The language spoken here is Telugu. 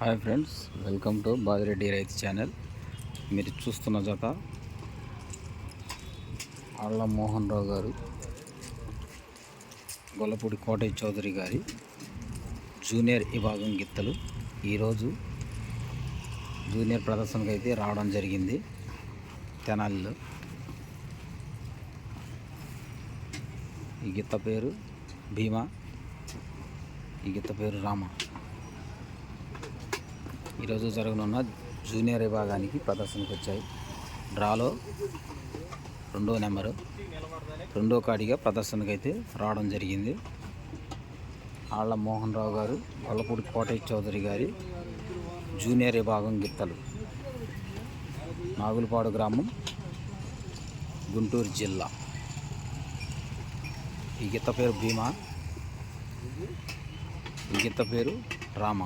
Hi friends welcome to Badireddy రైతు ఛానల్. మీరు చూస్తున్న జత ఆళ్ళ మోహన్ రావు గారు గొల్లపూడి కోటయ్య చౌదరి గారి జూనియర్ విభాగం గిత్తలు. ఈరోజు జూనియర్ ప్రదర్శనకు అయితే రావడం జరిగింది తెనాలిలో. ఈ గిత్త పేరు భీమా ఈ గిత్త పేరు రామ. ఈరోజు జరగనున్న జూనియర్ విభాగానికి ప్రదర్శనకు వచ్చాయి. డ్రాలో రెండో నెంబరు రెండో కాడిగా ప్రదర్శనకు అయితే రావడం జరిగింది. ఆళ్ళ మోహన్ రావు గారు గొల్లపూడి కోటయ్య చౌదరి గారి జూనియర్ విభాగం గిత్తలు. నాగులపాడు గ్రామం గుంటూరు జిల్లా. ఈ గిత్త పేరు భీమా ఈ గిత్త పేరు రామ.